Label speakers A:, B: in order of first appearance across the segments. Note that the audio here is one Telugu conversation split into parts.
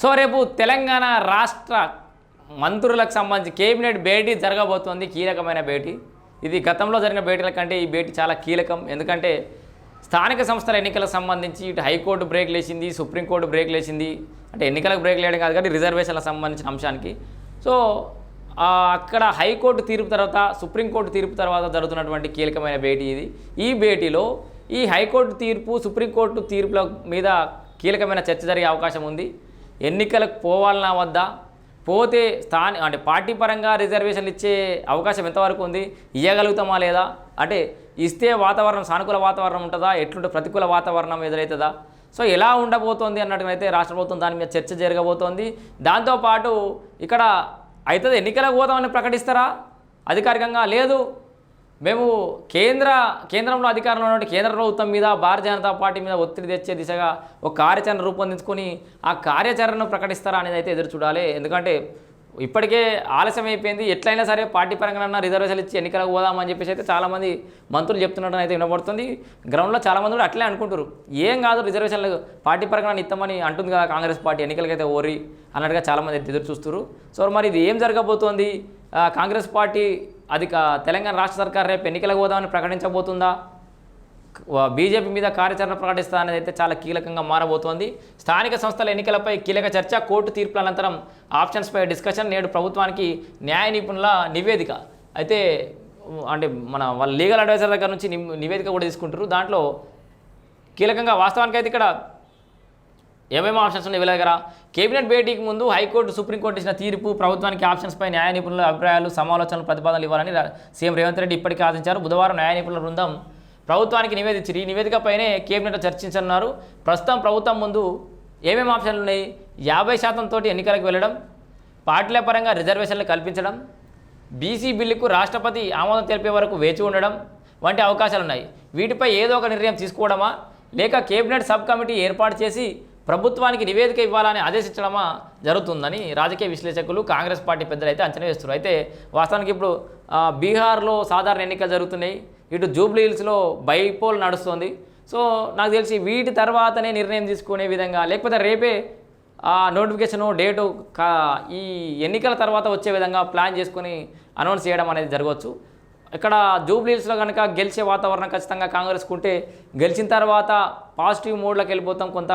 A: సో రేపు తెలంగాణ రాష్ట్ర మంత్రులకు సంబంధించి కేబినెట్ భేటీ జరగబోతోంది. కీలకమైన భేటీ. ఇది గతంలో జరిగిన భేటీల కంటే ఈ భేటీ చాలా కీలకం. ఎందుకంటే స్థానిక సంస్థల ఎన్నికలకు సంబంధించి ఇటు హైకోర్టు బ్రేక్ లేచింది సుప్రీంకోర్టు బ్రేక్ లేచింది. అంటే ఎన్నికలకు బ్రేక్ లేయడం కాదు కానీ రిజర్వేషన్లకు సంబంధించిన అంశానికి. సో అక్కడ హైకోర్టు తీర్పు తర్వాత సుప్రీంకోర్టు తీర్పు తర్వాత జరుగుతున్నటువంటి కీలకమైన భేటీ ఇది. ఈ భేటీలో ఈ హైకోర్టు తీర్పు సుప్రీంకోర్టు తీర్పుల మీద కీలకమైన చర్చ జరిగే అవకాశం ఉంది. ఎన్నికలకు పోవాలనా వద్దా? పోతే స్థాని అంటే పార్టీ పరంగా రిజర్వేషన్లు ఇచ్చే అవకాశం ఎంతవరకు ఉంది? ఇవ్వగలుగుతామా లేదా? అంటే ఇస్తే వాతావరణం సానుకూల వాతావరణం ఉంటుందా? ఎట్లుంటే ప్రతికూల వాతావరణం ఎదురవుతుందా సో ఎలా ఉండబోతోంది అన్నట్టుగైతే రాష్ట్ర ప్రభుత్వం దాని మీద చర్చ జరగబోతోంది. దాంతోపాటు ఇక్కడ అవుతుంది ఎన్నికలకు పోతామని ప్రకటిస్తారా? అధికారికంగా లేదు. మేము కేంద్ర కేంద్రంలో అధికారంలో ఉన్న కేంద్ర ప్రభుత్వం మీద భారతీయ జనతా పార్టీ మీద ఒత్తిడి తెచ్చే దిశగా ఒక కార్యాచరణ రూపొందించుకొని ఆ కార్యాచరణను ప్రకటిస్తారా అనేది అయితే ఎదురు చూడాలి. ఎందుకంటే ఇప్పటికే ఆలస్యం అయిపోయింది. ఎట్లయినా సరే పార్టీ పరంగా రిజర్వేషన్లు ఇచ్చి ఎన్నికలకు పోదామని చెప్పేసి అయితే చాలామంది మంత్రులు చెప్తున్నట్టు అయితే వినబడుతుంది. గ్రౌండ్లో చాలామంది కూడా అట్లే అనుకుంటారు ఏం కాదు రిజర్వేషన్లు పార్టీ పరంగా ఇస్తామని అంటుంది కదా కాంగ్రెస్ పార్టీ ఎన్నికలకైతే ఓరి అన్నట్టుగా చాలామంది అయితే ఎదురు చూస్తారు సో మరి ఇది ఏం జరగబోతోంది? కాంగ్రెస్ పార్టీ అది తెలంగాణ రాష్ట్ర సర్కార్ రేపు ఎన్నికలకు పోదామని ప్రకటించబోతుందా? బీజేపీ మీద కార్యాచరణ ప్రకటిస్తా అనేది అయితే చాలా కీలకంగా మారబోతోంది. స్థానిక సంస్థల ఎన్నికలపై కీలక చర్చ కోర్టు తీర్పుల అనంతరం ఆప్షన్స్పై డిస్కషన్ నేడు ప్రభుత్వానికి న్యాయ నిపుణుల నివేదిక. అయితే అంటే మన వాళ్ళ లీగల్ అడ్వైజర్ దగ్గర నుంచి ని- నివేదిక కూడా తీసుకుంటారు దాంట్లో కీలకంగా వాస్తవానికి అయితే ఇక్కడ ఏమేమి ఆప్షన్స్ ఉన్నాయి వీళ్ళ దగ్గర? కేబినెట్ భేటీకి ముందు హైకోర్టు సుప్రీంకోర్టు ఇచ్చిన తీర్పు ప్రభుత్వానికి ఆప్షన్స్పై న్యాయ నిపుణుల అభిప్రాయాలు సమాలోచనలు ప్రతిపాదనలు ఇవ్వాలని సీఎం రేవంత్ రెడ్డి ఇప్పటికే ఆశించారు బుధవారం న్యాయ నిపుణుల బృందం ప్రభుత్వానికి నివేదించారు ఈ నివేదికపైనే కేబినెట్ చర్చించనున్నారు. ప్రస్తుతం ప్రభుత్వం ముందు ఏమేమి ఆప్షన్లు ఉన్నాయి? యాభై శాతం తోటి ఎన్నికలకు వెళ్ళడం పార్టీల పరంగా రిజర్వేషన్లు కల్పించడం బీసీ బిల్లుకు రాష్ట్రపతి ఆమోదం తెలిపే వరకు వేచి ఉండడం వంటి అవకాశాలు ఉన్నాయి వీటిపై ఏదో ఒక నిర్ణయం తీసుకోవడమా? లేక కేబినెట్ సబ్ కమిటీ ఏర్పాటు చేసి ప్రభుత్వానికి నివేదిక ఇవ్వాలని ఆదేశించడమా జరుగుతుందని రాజకీయ విశ్లేషకులు కాంగ్రెస్ పార్టీ పెద్దలు అయితే అంచనా వేస్తున్నారు. అయితే వాస్తవానికి ఇప్పుడు బీహార్లో సాధారణ ఎన్నికలు జరుగుతున్నాయి. ఇటు జూబ్లీ హిల్స్లో బైపోల్ నడుస్తుంది. సో నాకు తెలిసి వీటి తర్వాతనే నిర్ణయం తీసుకునే విధంగా లేకపోతే రేపే ఆ నోటిఫికేషను డేటు ఈ ఎన్నికల తర్వాత వచ్చే విధంగా ప్లాన్ చేసుకొని అనౌన్స్ చేయడం అనేది జరగవచ్చు. ఇక్కడ జూబ్లీస్లో కనుక గెలిచే వాతావరణం ఖచ్చితంగా కాంగ్రెస్కు ఉంటే గెలిచిన తర్వాత పాజిటివ్ మోడ్లోకి వెళ్ళిపోతాం కొంత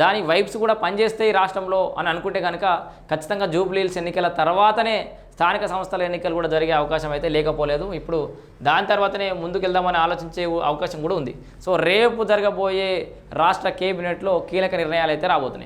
A: దాని వైబ్స్ కూడా పనిచేస్తాయి రాష్ట్రంలో అని అనుకుంటే కనుక ఖచ్చితంగా జూబ్లీల్స్ ఎన్నికల తర్వాతనే స్థానిక సంస్థల ఎన్నికలు కూడా జరిగే అవకాశం అయితే లేకపోలేదు. ఇప్పుడు దాని తర్వాతనే ముందుకెళ్దామని ఆలోచించే అవకాశం కూడా ఉంది. సో రేపు జరగబోయే రాష్ట్ర కేబినెట్లో కీలక నిర్ణయాలు అయితే రాబోతున్నాయి.